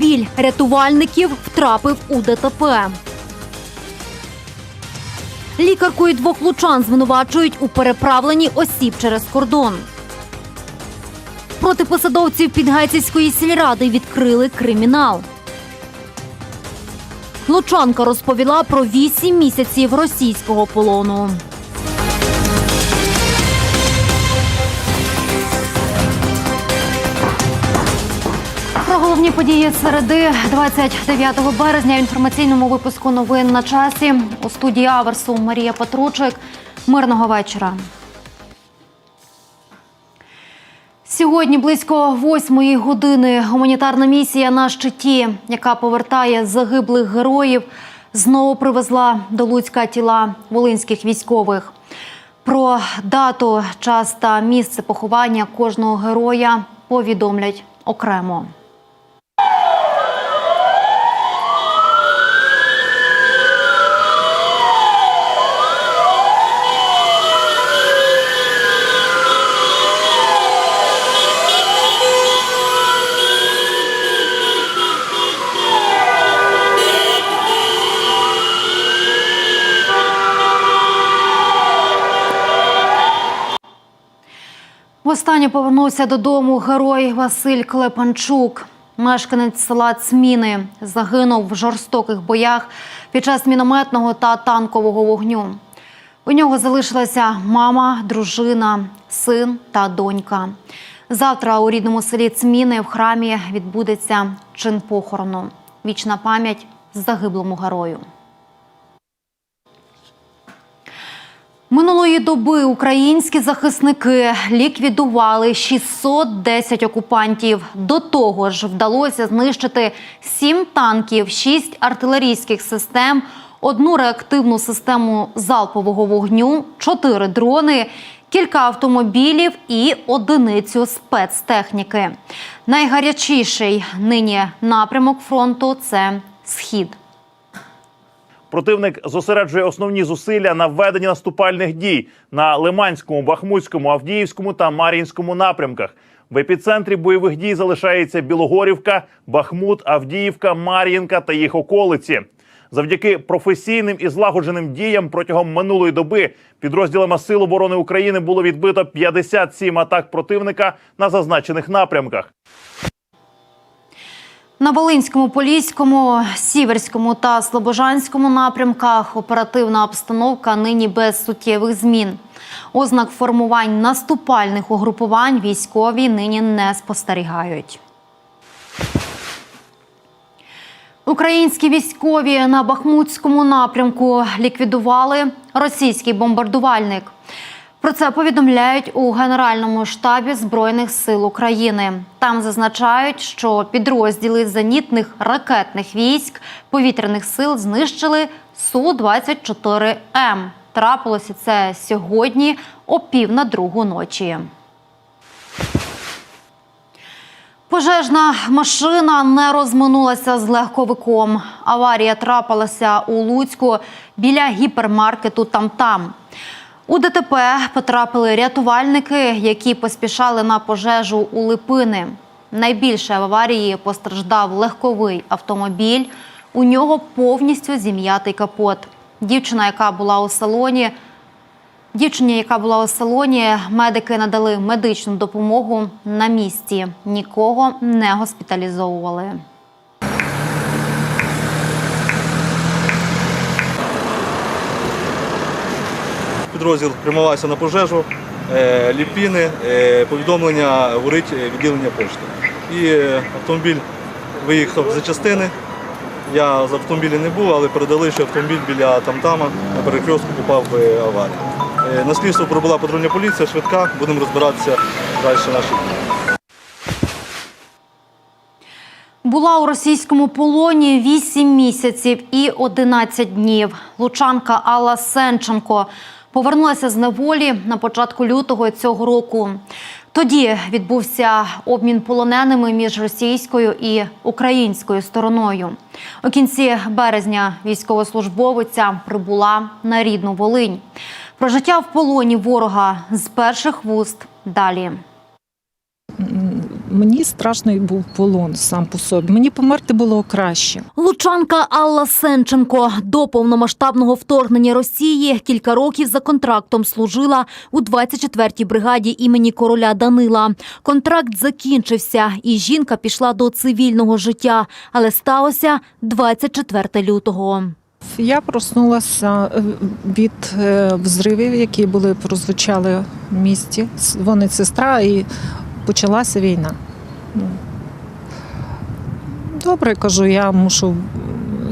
Автомобіль рятувальників втрапив у ДТП. Лікарку і двох лучан звинувачують у переправленні осіб через кордон. Проти посадовців Підгайцівської сільради відкрили кримінал. Лучанка розповіла про вісім місяців російського полону. Про головні події середи 29 березня в інформаційному випуску новин на часі у студії Аверсу Марія Патручик. Мирного вечора. Сьогодні близько восьмої години гуманітарна місія на щиті, яка повертає загиблих героїв, знову привезла до Луцька тіла волинських військових. Про дату, час та місце поховання кожного героя повідомлять окремо. Востаннє повернувся додому герой Василь Клепанчук. Мешканець села Цміни загинув в жорстоких боях під час мінометного та танкового вогню. У нього залишилася мама, дружина, син та донька. Завтра у рідному селі Цміни в храмі відбудеться чин похорону. Вічна пам'ять загиблому герою. Минулої доби українські захисники ліквідували 610 окупантів. До того ж, вдалося знищити 7 танків, 6 артилерійських систем, одну реактивну систему залпового вогню, 4 дрони, кілька автомобілів і одиницю спецтехніки. Найгарячіший нині напрямок фронту це схід. Противник зосереджує основні зусилля на введенні наступальних дій на Лиманському, Бахмутському, Авдіївському та Мар'їнському напрямках. В епіцентрі бойових дій залишається Білогорівка, Бахмут, Авдіївка, Мар'їнка та їх околиці. Завдяки професійним і злагодженим діям протягом минулої доби підрозділами Сил оборони України було відбито 57 атак противника на зазначених напрямках. На Волинському, Поліському, Сіверському та Слобожанському напрямках оперативна обстановка нині без суттєвих змін. Ознак формувань наступальних угрупувань військові нині не спостерігають. Українські військові на Бахмутському напрямку ліквідували російський бомбардувальник. Про це повідомляють у Генеральному штабі Збройних сил України. Там зазначають, що підрозділи зенітних ракетних військ повітряних сил знищили Су-24М. Трапилося це сьогодні о пів на другу ночі. Пожежна машина не розминулася з легковиком. Аварія трапилася у Луцьку біля гіпермаркету Там-Там. У ДТП потрапили рятувальники, які поспішали на пожежу у Липини. Найбільше в аварії постраждав легковий автомобіль. У нього повністю зім'ятий капот. Дівчина, яка була у салоні, Дівчині, яка була у салоні, медики надали медичну допомогу на місці. Нікого не госпіталізовували. Підрозділ прямувався на пожежу, е, ліпіни, е, повідомлення горить е, відділення пошти. І автомобіль виїхав за частини. Я з автомобілі не був, але передали, що автомобіль біля Тамтама на перекрестку попав в аварію. На слідство пробула патрульна поліція, швидка, будемо розбиратися далі наші дії. Була у російському полоні 8 місяців і 11 днів. Лучанка Алла Сенченко повернулася з неволі на початку лютого цього року. Тоді відбувся обмін полоненими між російською і українською стороною. У кінці березня військовослужбовиця прибула на рідну Волинь. Про життя в полоні ворога з перших вуст далі. Мені страшний був полон сам по собі. Мені померти було краще. Лучанка Алла Сенченко до повномасштабного вторгнення Росії кілька років за контрактом служила у 24-й бригаді імені короля Данила. Контракт закінчився, і жінка пішла до цивільного життя, але сталося 24 лютого. Я проснулася е, від е, взривів, які були прозвучали в місті. Вони сестра, і почалася війна. Ну, Добре, кажу, я мушу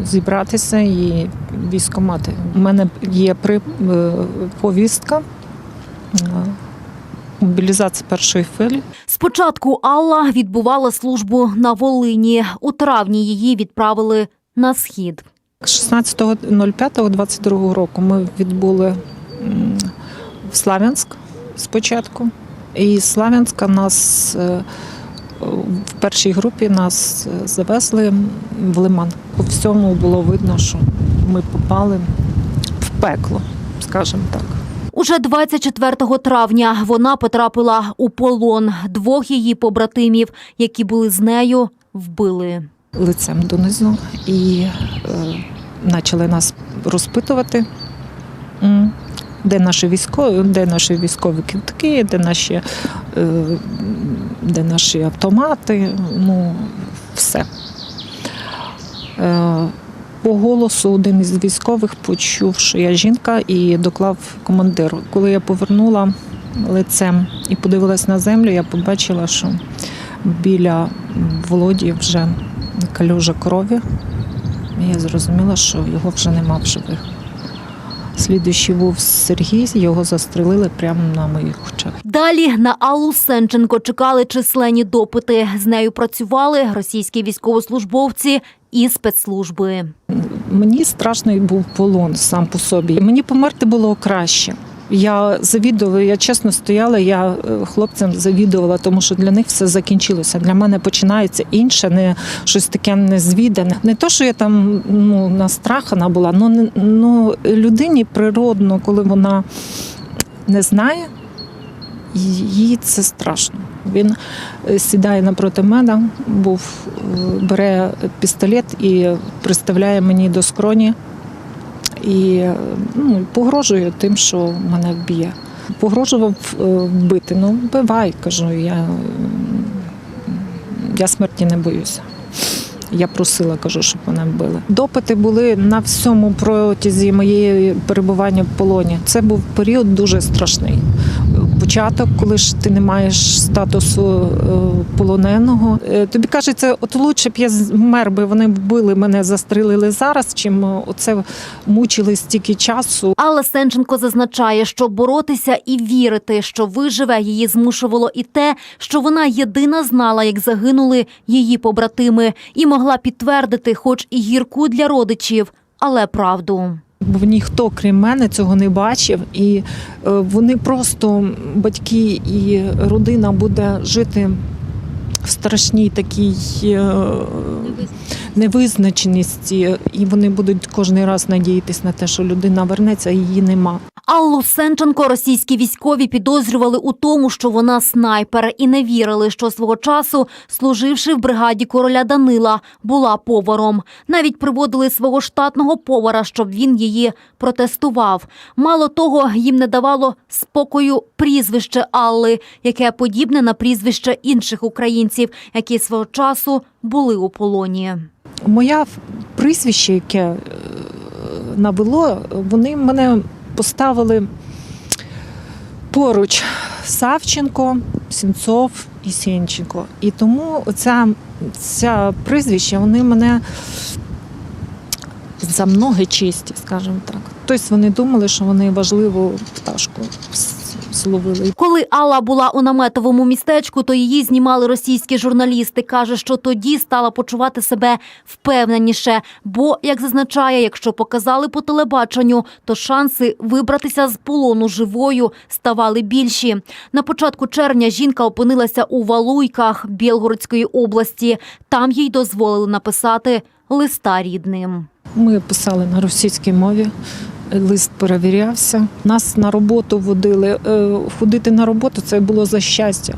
зібратися і військомати. У мене є е, повістка. е, Мобілізація першої хвилі. Спочатку Алла відбувала службу на Волині. У травні її відправили на схід. 16.05.22 року ми відбули в Славянськ спочатку. І Славянська нас е, в першій групі нас е, завезли в Лиман. По всьому було видно, що ми попали в пекло, скажімо так. Уже 24 травня вона потрапила у полон. Двох її побратимів, які були з нею, вбили. лицем донизу і е, почали нас розпитувати, де наші військові, де наші військові квитки, де наші, е, де наші автомати, ну, все. Е, по голосу один із військових почув, що я жінка, і доклав командиру. Коли я повернула лицем і подивилась на землю, я побачила, що біля Володі вже калюжа крові. І я зрозуміла, що його вже нема в живих. Слідуючий був Сергій, його застрелили прямо на моїх очах. Далі на Аллу Сенченко чекали численні допити. З нею працювали російські військовослужбовці і спецслужби. Мені страшний був полон сам по собі. Мені померти було краще. Я завідувала, я чесно стояла, я е, хлопцям завідувала, тому що для них все закінчилося. Для мене починається інше, не щось таке незвідане. Не то, що я там ну, настрахана була, ну, не- ну людині природно, коли вона не знає, їй це страшно. Він е, сідає напроти мене, був, е, бере пістолет і приставляє мені до скроні і ну, погрожує тим, що мене вб'є. Погрожував е, вбити. Ну, вбивай, кажу, я, я смерті не боюся. Я просила, кажу, щоб мене вбили. Допити були на всьому протязі моєї перебування в полоні. Це був період дуже страшний. Початок, коли ж ти не маєш статусу е, полоненого. Е, Тобі кажеться, от лучше б я вмер би, вони вбили мене, застрелили зараз, чим е, оце мучили стільки часу. Алла Сенченко зазначає, що боротися і вірити, що виживе, її змушувало і те, що вона єдина знала, як загинули її побратими, і могла підтвердити, хоч і гірку для родичів, але правду. Бо ніхто, крім мене, цього не бачив, і е, вони просто батьки і родина буде жити в страшній такій е, невизначеності, і вони будуть кожен раз надіятися на те, що людина вернеться, а її нема. Аллу Сенченко російські військові підозрювали у тому, що вона снайпер, і не вірили, що свого часу, служивши в бригаді короля Данила, була поваром. Навіть приводили свого штатного повара, щоб він її протестував. Мало того, їм не давало спокою прізвище Алли, яке подібне на прізвище інших українців, які свого часу були у полоні. Моє прізвище, яке е, навело, вони мене поставили поруч Савченко, Сінцов і Сінченко. І тому оця, ця прізвище, вони мене за многе чисті, скажімо так. Тобто вони думали, що вони важливу пташку с- зловили. Коли Алла була у наметовому містечку, то її знімали російські журналісти. Каже, що тоді стала почувати себе впевненіше. Бо, як зазначає, якщо показали по телебаченню, то шанси вибратися з полону живою ставали більші. На початку червня жінка опинилася у Валуйках Білгородської області. Там їй дозволили написати листа рідним. Ми писали на російській мові. Лист перевірявся. Нас на роботу водили. Е, Ходити на роботу це було за щастя.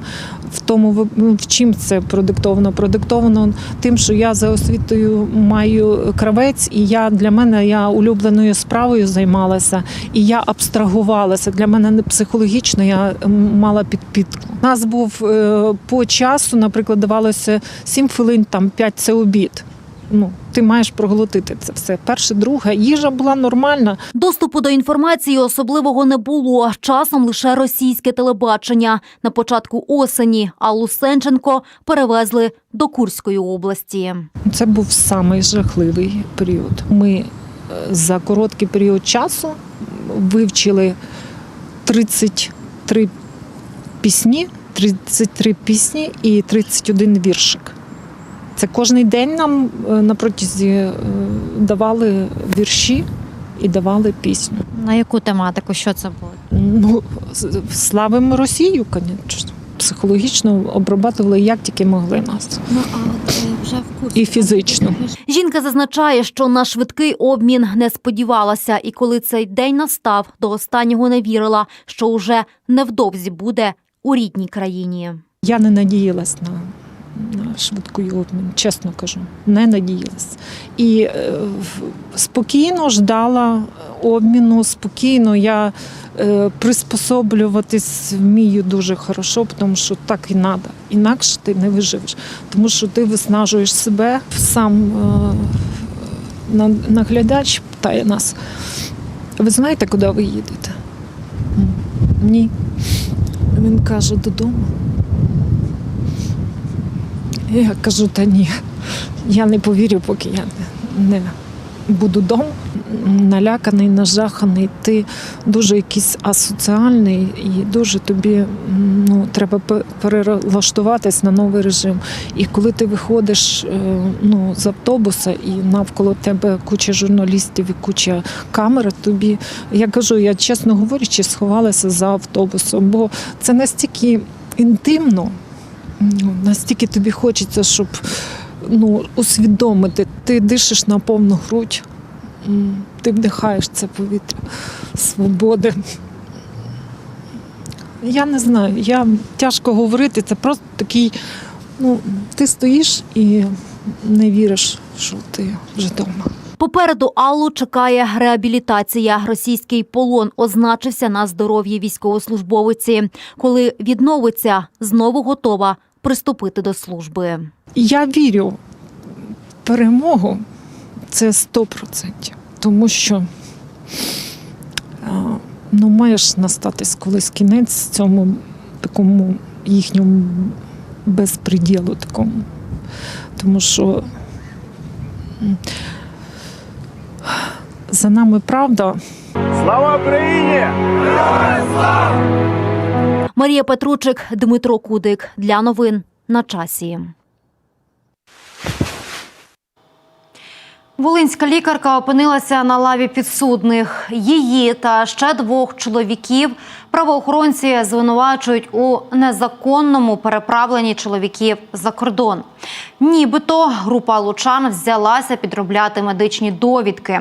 В тому в чим це продиктовано? Продиктовано тим, що я за освітою маю кравець, і я для мене я улюбленою справою займалася, і я абстрагувалася. Для мене не психологічно я мала підпітку. Нас був е, по часу, наприклад, давалося 7 хвилин, там 5 – це обід. Ну, ти маєш проглотити це все. Перше, друге, їжа була нормальна. Доступу до інформації особливого не було. Часом лише російське телебачення. На початку осені Аллу Сенченко перевезли до Курської області. Це був самий жахливий період. Ми е, за короткий період часу вивчили 33 пісні, 33 пісні і 31 віршик. Це кожен день нам е, на протязі е, давали вірші і давали пісню. На яку тематику? Що це було? Ну, славимо Росію, звісно. Психологічно обрабатували як тільки могли нас. Ну а от вже в курсі І фізично. Жінка зазначає, що на швидкий обмін не сподівалася, і коли цей день настав, до останнього не вірила, що уже невдовзі буде у рідній країні. Я не надіялась на, на швидкий обмін, чесно кажу, не надіялась. І е, спокійно ждала обміну, спокійно я е, приспособлюватись вмію дуже хорошо, тому що так і треба. Інакше ти не виживеш, тому що ти виснажуєш себе. Сам е, на- наглядач питає нас. Ви знаєте, куди ви їдете? Ні. Він каже додому. Я кажу, та ні, я не повірю, поки я не, буду вдома. Наляканий, нажаханий, ти дуже якийсь асоціальний і дуже тобі ну, треба пе- перелаштуватись на новий режим. І коли ти виходиш е, ну, з автобуса і навколо тебе куча журналістів і куча камер, тобі я кажу, я чесно говорячи, сховалася за автобусом, бо це настільки інтимно, настільки тобі хочеться, щоб ну, усвідомити, ти дишиш на повну грудь, ти вдихаєш це повітря свободи. Я не знаю, я тяжко говорити, це просто такий, ну, ти стоїш і не віриш, що ти вже вдома. Попереду Аллу чекає реабілітація. Російський полон означився на здоров'ї військовослужбовиці. Коли відновиться, знову готова приступити до служби. Я вірю в перемогу це 100%. Тому що ну, маєш настатись колись кінець цьому такому їхньому безпреділу такому. Тому що за нами правда. Слава Україні! Марія Петручик, Дмитро Кудик. Для новин на часі. Волинська лікарка опинилася на лаві підсудних. Її та ще двох чоловіків правоохоронці звинувачують у незаконному переправленні чоловіків за кордон. Нібито група лучан взялася підробляти медичні довідки.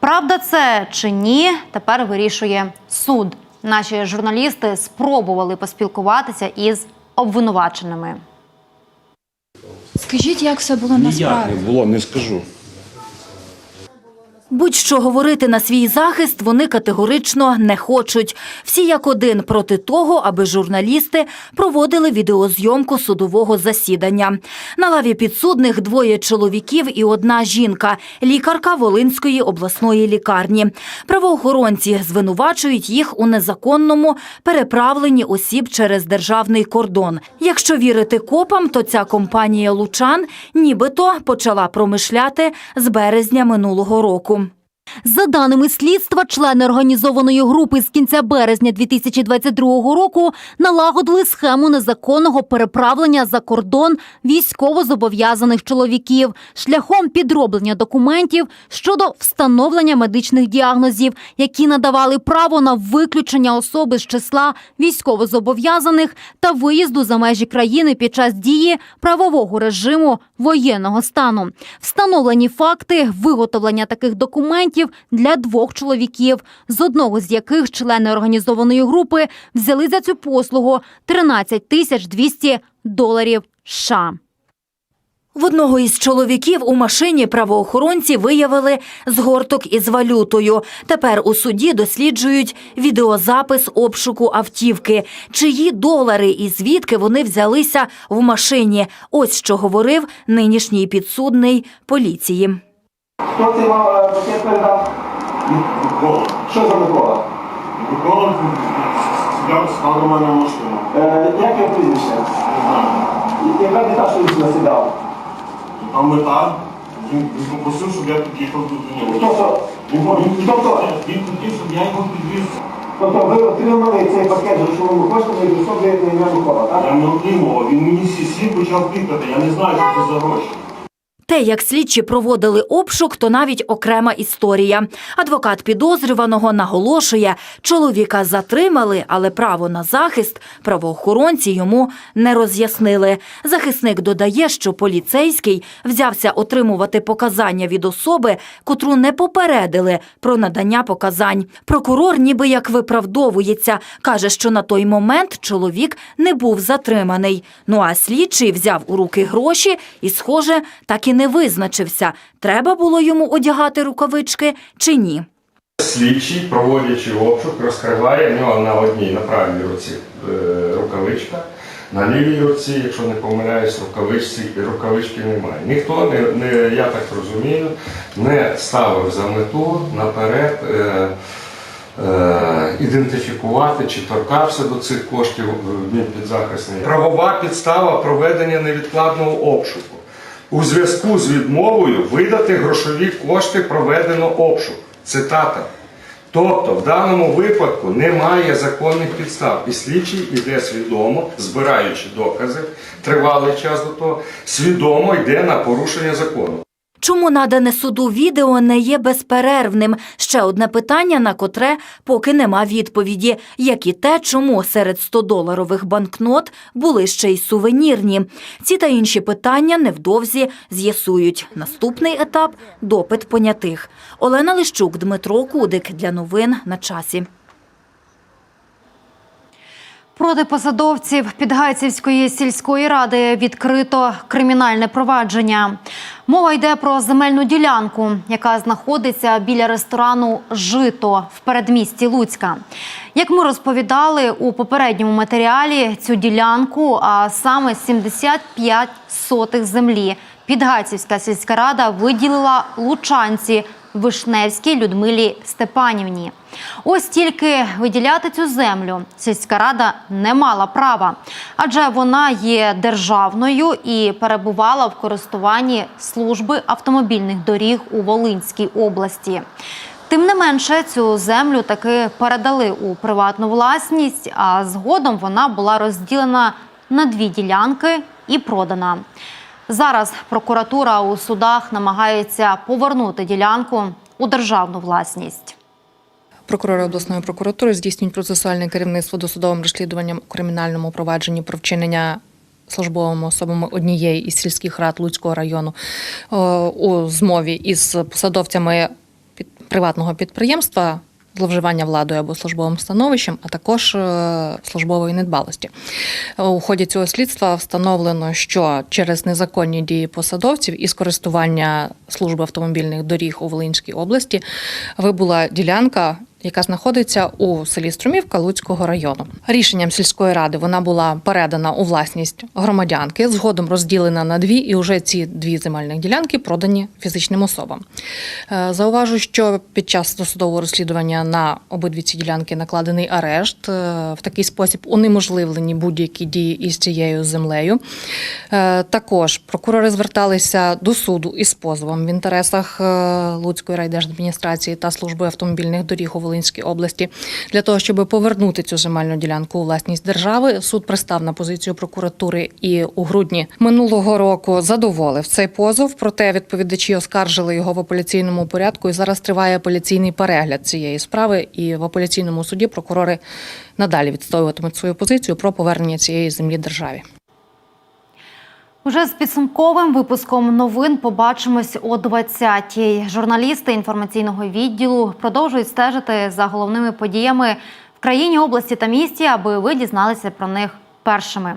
Правда, це чи ні, тепер вирішує суд. Наші журналісти спробували поспілкуватися із обвинуваченими. Скажіть, як все було Ніяк насправді? не було, не скажу. Будь-що говорити на свій захист вони категорично не хочуть. Всі як один проти того, аби журналісти проводили відеозйомку судового засідання. На лаві підсудних двоє чоловіків і одна жінка, лікарка Волинської обласної лікарні. Правоохоронці звинувачують їх у незаконному переправленні осіб через державний кордон. Якщо вірити копам, то ця компанія Лучан нібито почала промишляти з березня минулого року. За даними слідства, члени організованої групи з кінця березня 2022 року налагодили схему незаконного переправлення за кордон військовозобов'язаних чоловіків шляхом підроблення документів щодо встановлення медичних діагнозів, які надавали право на виключення особи з числа військовозобов'язаних та виїзду за межі країни під час дії правового режиму воєнного стану. Встановлені факти виготовлення таких документів доларів для двох чоловіків, з одного з яких члени організованої групи взяли за цю послугу 13 тисяч 200 доларів США. В одного із чоловіків у машині правоохоронці виявили згорток із валютою. Тепер у суді досліджують відеозапис обшуку автівки, чиї долари і звідки вони взялися в машині. Ось що говорив нинішній підсудний поліції. Хто цей вам е, пакет передав? Микола. Що за Микола? Микола сідав став до мене в машину. Е, як його прізвище? І- Яка мета, що він сюди сідав? Там мета, він, він попросив, щоб я під'їхав до нього. Хто то? Він, він, Тобто, він хотів, щоб я його підвіз. тобто ви отримали цей пакет, що ви хочете, ви до собі на ім'я Микола, Я так? не отримував, він мені сі- сів почав пікати, я не знаю, що це за гроші. Те, як слідчі проводили обшук, то навіть окрема історія. Адвокат підозрюваного наголошує, чоловіка затримали, але право на захист правоохоронці йому не роз'яснили. Захисник додає, що поліцейський взявся отримувати показання від особи, котру не попередили про надання показань. Прокурор ніби як виправдовується, каже, що на той момент чоловік не був затриманий. Ну а слідчий взяв у руки гроші і, схоже, так і не визначився, треба було йому одягати рукавички чи ні. Слідчий, проводячи обшук, розкриває в нього на одній на правій руці е, рукавичка, на лівій руці, якщо не помиляюсь, рукавичці, рукавички немає. Ніхто не, не я так розумію, не ставив за мету наперед. Е, е, Ідентифікувати чи торкався до цих коштів е, він підзахисний. Правова підстава проведення невідкладного обшуку. У зв'язку з відмовою видати грошові кошти проведено обшук. Цитата. Тобто, в даному випадку немає законних підстав, і слідчий йде свідомо, збираючи докази, тривалий час до того, свідомо йде на порушення закону. Чому надане суду відео не є безперервним? Ще одне питання, на котре поки нема відповіді, як і те, чому серед 100-доларових банкнот були ще й сувенірні. Ці та інші питання невдовзі з'ясують. Наступний етап – допит понятих. Олена Лищук, Дмитро Кудик. Для новин на часі. Проти посадовців Підгайцівської сільської ради відкрито кримінальне провадження. Мова йде про земельну ділянку, яка знаходиться біля ресторану Жито в передмісті Луцька. Як ми розповідали у попередньому матеріалі, цю ділянку, а саме 75 сотих землі, Підгайцівська сільська рада виділила лучанці Вишневській Людмилі Степанівні. Ось тільки виділяти цю землю сільська рада не мала права, адже вона є державною і перебувала в користуванні служби автомобільних доріг у Волинській області. Тим не менше, цю землю таки передали у приватну власність, а згодом вона була розділена на дві ділянки і продана. Зараз прокуратура у судах намагається повернути ділянку у державну власність. Прокурори обласної прокуратури здійснюють процесуальне керівництво досудовим розслідуванням у кримінальному провадженні про вчинення службовими особами однієї із сільських рад Луцького району е, у змові із посадовцями приватного підприємства. Зловживання владою або службовим становищем, а також е, службової недбалості. У ході цього слідства встановлено, що через незаконні дії посадовців і користування служби автомобільних доріг у Волинській області вибула ділянка яка знаходиться у селі Струмівка Луцького району. Рішенням сільської ради вона була передана у власність громадянки, згодом розділена на дві, і вже ці дві земельних ділянки продані фізичним особам. Е, Зауважу, що під час досудового розслідування на обидві ці ділянки накладений арешт. Е, В такий спосіб унеможливлені будь-які дії із цією землею. Е, Також прокурори зверталися до суду із позовом в інтересах Луцької райдержадміністрації та служби автомобільних доріг у Волинській області для того, щоб повернути цю земельну ділянку у власність держави. Суд пристав на позицію прокуратури і у грудні минулого року задоволив цей позов. Проте відповідачі оскаржили його в апеляційному порядку. І зараз триває апеляційний перегляд цієї справи. І в апеляційному суді прокурори надалі відстоюватимуть свою позицію про повернення цієї землі державі. Уже з підсумковим випуском новин побачимось о 20-й. Журналісти інформаційного відділу продовжують стежити за головними подіями в країні, області та місті, аби ви дізналися про них першими.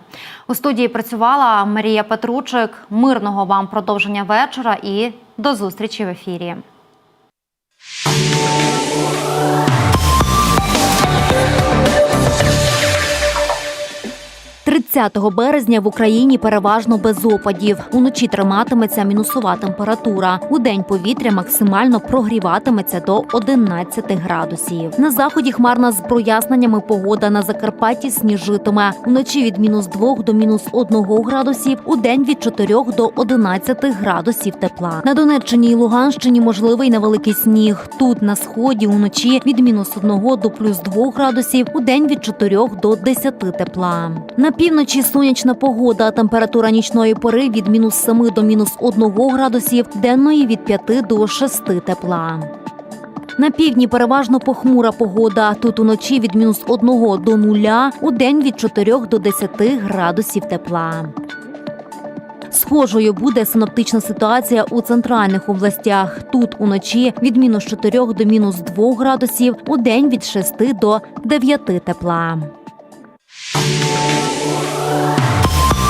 У студії працювала Марія Петручик. Мирного вам продовження вечора і до зустрічі в ефірі. 30 березня в Україні переважно без опадів. Уночі триматиметься мінусова температура. У день повітря максимально прогріватиметься до 11 градусів. На заході хмарна з проясненнями погода на Закарпатті сніжитиме. Уночі від мінус 2 до мінус 1 градусів, у день від 4 до 11 градусів тепла. На Донеччині і Луганщині можливий невеликий сніг. Тут на сході уночі від мінус 1 до плюс 2 градусів, у день від 4 до 10 тепла. На півночі сонячна погода. Температура нічної пори від мінус 7 до мінус 1 градусів, денної від 5 до 6 тепла. На півдні переважно похмура погода. Тут уночі від мінус 1 до 0, у день від 4 до 10 градусів тепла. Схожою буде синоптична ситуація у центральних областях. Тут уночі від мінус 4 до мінус 2 градусів, у день від 6 до 9 тепла. Música